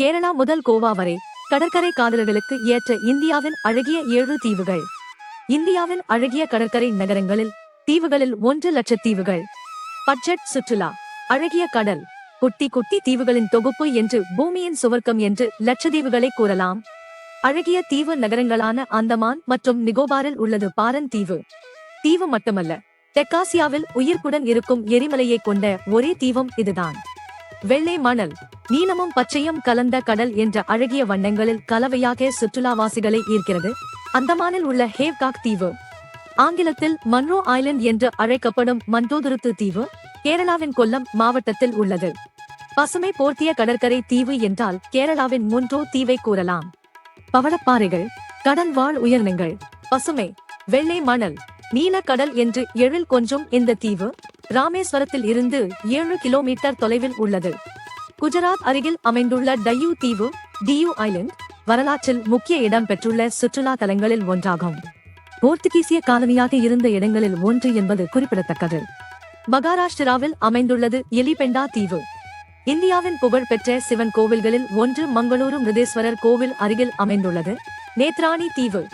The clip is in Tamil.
கேரளா முதல் கோவா வரை கடற்கரை காதலர்களுக்கு ஏற்ற இந்தியாவின் அழகிய ஏழு தீவுகள். இந்தியாவின் அழகிய கடற்கரை நகரங்களில் தீவுகளில் ஒன்று லட்ச தீவுகள். பட்ஜெட் சுற்றுலா அழகிய கடல் குட்டி குட்டி தீவுகளின் தொகுப்பு என்று பூமியின் சுவர்க்கம் என்று லட்சத்தீவுகளை கூறலாம். அழகிய தீவு நகரங்களான அந்தமான் மற்றும் நிகோபாரில் உள்ளது பாரன் தீவு. தீவு மட்டுமல்ல தெற்காசியாவில் உயிர்ப்புடன் இருக்கும் எரிமலையை கொண்ட ஒரே தீவும் இதுதான். வெள்ளை மணல் நீலமும் பச்சையும் கலந்த கடல் என்ற அழகிய வண்ணங்களில் கலவையாக சுற்றுலாவாசிகளை ஈர்க்கிறது. அந்தமானில் உள்ள ஹேவ்காக் தீவு. ஆங்கிலத்தில் மன்ரோ ஐலண்ட் என்று அழைக்கப்படும் மண்டோதுருத்து தீவு கேரளாவின் கொல்லம் மாவட்டத்தில் உள்ளது. பசுமை போர்த்திய கடற்கரை தீவு என்றால் கேரளாவின் முன்றோ தீவை கூறலாம். பவளப்பாறைகள் கடல் வாழ் உயிரினங்கள் பசுமை வெள்ளை மணல் நீல கடல் என்று எழில் கொஞ்சும் இந்த தீவு ராமேஸ்வரத்தில் இருந்து ஏழு கிலோமீட்டர் தொலைவில் உள்ளது. குஜராத் அருகில் அமைந்துள்ள டையூ தீவு டியூ ஐலண்ட் வரலாற்றில் முக்கிய இடம் பெற்றுள்ள சுற்றுலா தலங்களில் ஒன்றாகும். போர்த்துகீசிய காலனியாக இருந்த இடங்களில் ஒன்று என்பது குறிப்பிடத்தக்கது. மகாராஷ்டிராவில் அமைந்துள்ளது எலிபெண்டா தீவு. இந்தியாவின் புகழ்பெற்ற சிவன் கோவில்களில் ஒன்று மங்களூரு மிருதேஸ்வரர் கோவில் அருகில் அமைந்துள்ளது. நேத்ராணி தீவு.